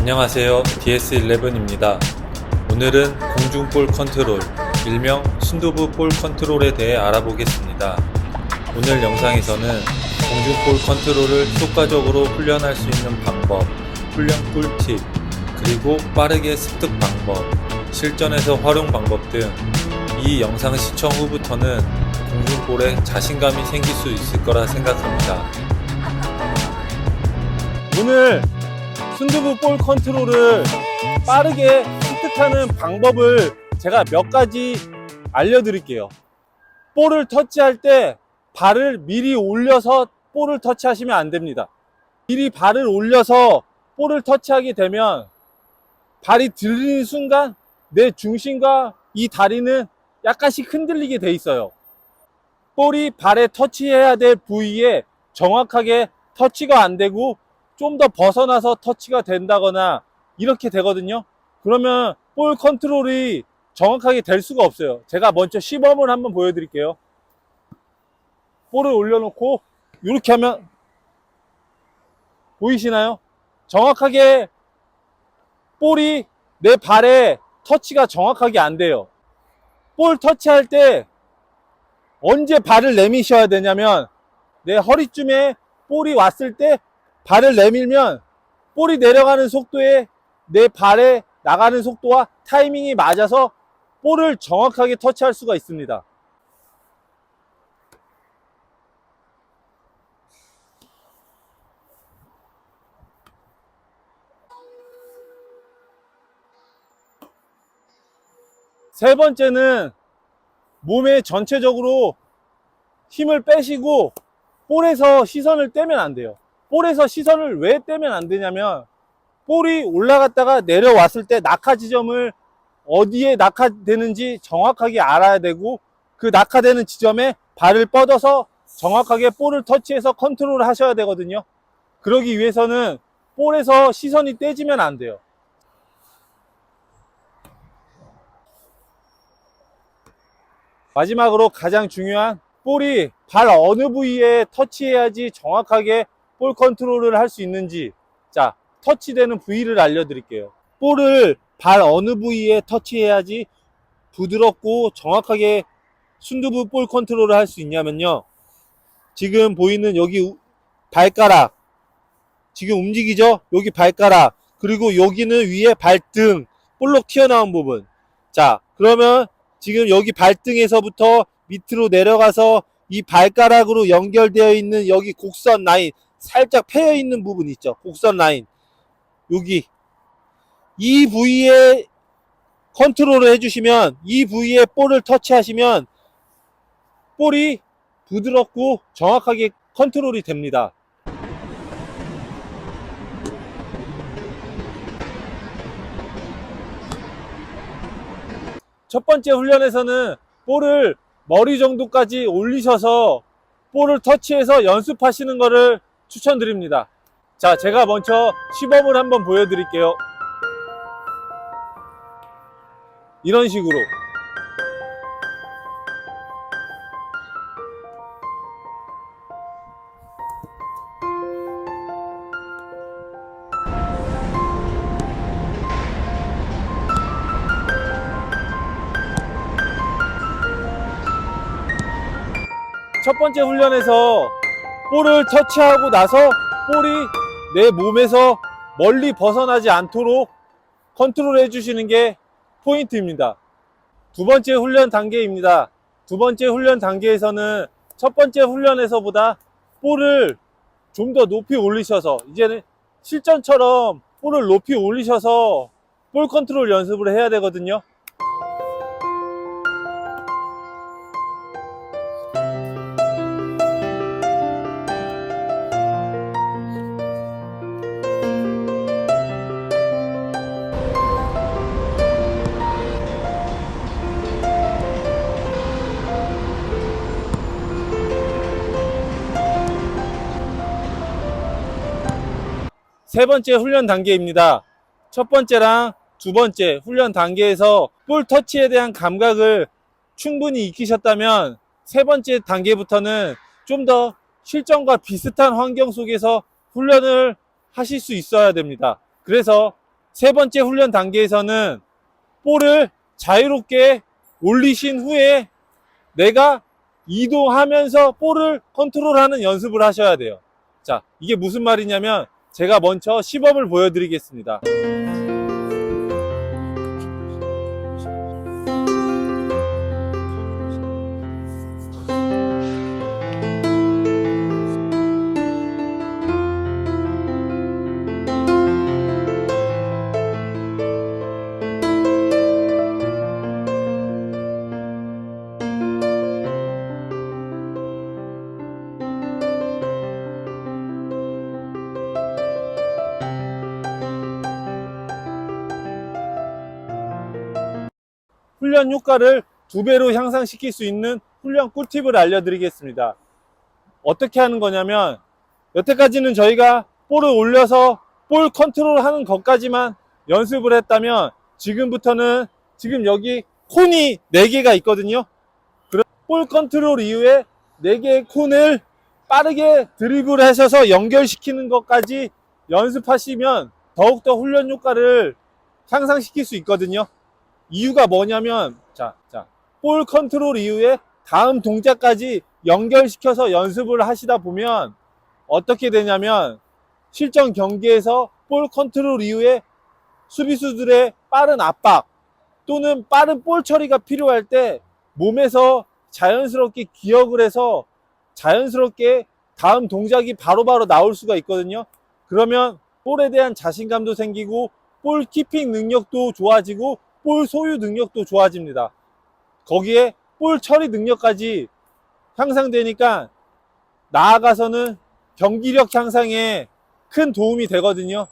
안녕하세요. DS11입니다. 오늘은 공중볼 컨트롤, 일명 순두부 볼 컨트롤에 대해 알아보겠습니다. 오늘 영상에서는 공중볼 컨트롤을 효과적으로 훈련할 수 있는 방법, 훈련 꿀팁, 그리고 빠르게 습득 방법, 실전에서 활용 방법 등 이 영상 시청 후부터는 공중볼에 자신감이 생길 수 있을 거라 생각합니다. 오늘 순두부 볼 컨트롤을 빠르게 습득하는 방법을 제가 몇 가지 알려드릴게요. 볼을 터치할 때 발을 미리 올려서 볼을 터치하시면 안 됩니다. 미리 발을 올려서 볼을 터치하게 되면 발이 들리는 순간 내 중심과 이 다리는 약간씩 흔들리게 돼 있어요. 볼이 발에 터치해야 될 부위에 정확하게 터치가 안 되고 좀 더 벗어나서 터치가 된다거나 이렇게 되거든요. 그러면 볼 컨트롤이 정확하게 될 수가 없어요. 제가 먼저 시범을 한번 보여드릴게요. 볼을 올려놓고 이렇게 하면 보이시나요? 정확하게 볼이 내 발에 터치가 정확하게 안 돼요. 볼 터치할 때 언제 발을 내미셔야 되냐면 내 허리쯤에 볼이 왔을 때 발을 내밀면 볼이 내려가는 속도에 내 발에 나가는 속도와 타이밍이 맞아서 볼을 정확하게 터치할 수가 있습니다. 세 번째는 몸에 전체적으로 힘을 빼시고 볼에서 시선을 떼면 안 돼요. 볼에서 시선을 왜 떼면 안 되냐면 볼이 올라갔다가 내려왔을 때 낙하 지점을 어디에 낙하되는지 정확하게 알아야 되고 그 낙하되는 지점에 발을 뻗어서 정확하게 볼을 터치해서 컨트롤을 하셔야 되거든요. 그러기 위해서는 볼에서 시선이 떼지면 안 돼요. 마지막으로 가장 중요한 볼이 발 어느 부위에 터치해야지 정확하게 볼 컨트롤을 할 수 있는지 자 터치되는 부위를 알려드릴게요. 볼을 발 어느 부위에 터치해야지 부드럽고 정확하게 순두부 볼 컨트롤을 할 수 있냐면요. 지금 보이는 여기 우- 발가락. 지금 움직이죠? 여기 발가락. 그리고 여기는 위에 발등. 볼록 튀어나온 부분. 자 그러면 지금 여기 발등에서부터 밑으로 내려가서 이 발가락으로 연결되어 있는 여기 곡선 라인 살짝 패여 있는 부분 있죠. 곡선 라인. 여기. 이 부위에 컨트롤을 해주시면 이 부위에 볼을 터치하시면 볼이 부드럽고 정확하게 컨트롤이 됩니다. 첫 번째 훈련에서는 볼을 머리 정도까지 올리셔서 볼을 터치해서 연습하시는 것을 추천드립니다. 자, 제가 먼저 시범을 한번 보여드릴게요. 이런 식으로. 첫 번째 훈련에서 볼을 터치하고 나서 볼이 내 몸에서 멀리 벗어나지 않도록 컨트롤 해주시는 게 포인트입니다. 두 번째 훈련 단계입니다. 두 번째 훈련 단계에서는 첫 번째 훈련에서보다 볼을 좀 더 높이 올리셔서 이제는 실전처럼 볼을 높이 올리셔서 볼 컨트롤 연습을 해야 되거든요. 세 번째 훈련 단계입니다. 첫 번째랑 두 번째 훈련 단계에서 볼 터치에 대한 감각을 충분히 익히셨다면 세 번째 단계부터는 좀 더 실전과 비슷한 환경 속에서 훈련을 하실 수 있어야 됩니다. 그래서 세 번째 훈련 단계에서는 볼을 자유롭게 올리신 후에 내가 이동하면서 볼을 컨트롤하는 연습을 하셔야 돼요. 자, 이게 무슨 말이냐면 제가 먼저 시범을 보여드리겠습니다. 훈련 효과를 두 배로 향상시킬 수 있는 훈련 꿀팁을 알려드리겠습니다. 어떻게 하는 거냐면 여태까지는 저희가 볼을 올려서 볼 컨트롤 하는 것까지만 연습을 했다면 지금부터는 지금 여기 콘이 4개가 있거든요. 볼 컨트롤 이후에 4개의 콘을 빠르게 드리블 하셔서 연결시키는 것까지 연습하시면 더욱더 훈련 효과를 향상시킬 수 있거든요. 이유가 뭐냐면 자, 자, 볼 컨트롤 이후에 다음 동작까지 연결시켜서 연습을 하시다 보면 어떻게 되냐면 실전 경기에서 볼 컨트롤 이후에 수비수들의 빠른 압박 또는 빠른 볼 처리가 필요할 때 몸에서 자연스럽게 기억을 해서 자연스럽게 다음 동작이 바로바로 나올 수가 있거든요. 그러면 볼에 대한 자신감도 생기고 볼 키핑 능력도 좋아지고 볼 소유 능력도 좋아집니다. 거기에 볼 처리 능력까지 향상되니까 나아가서는 경기력 향상에 큰 도움이 되거든요.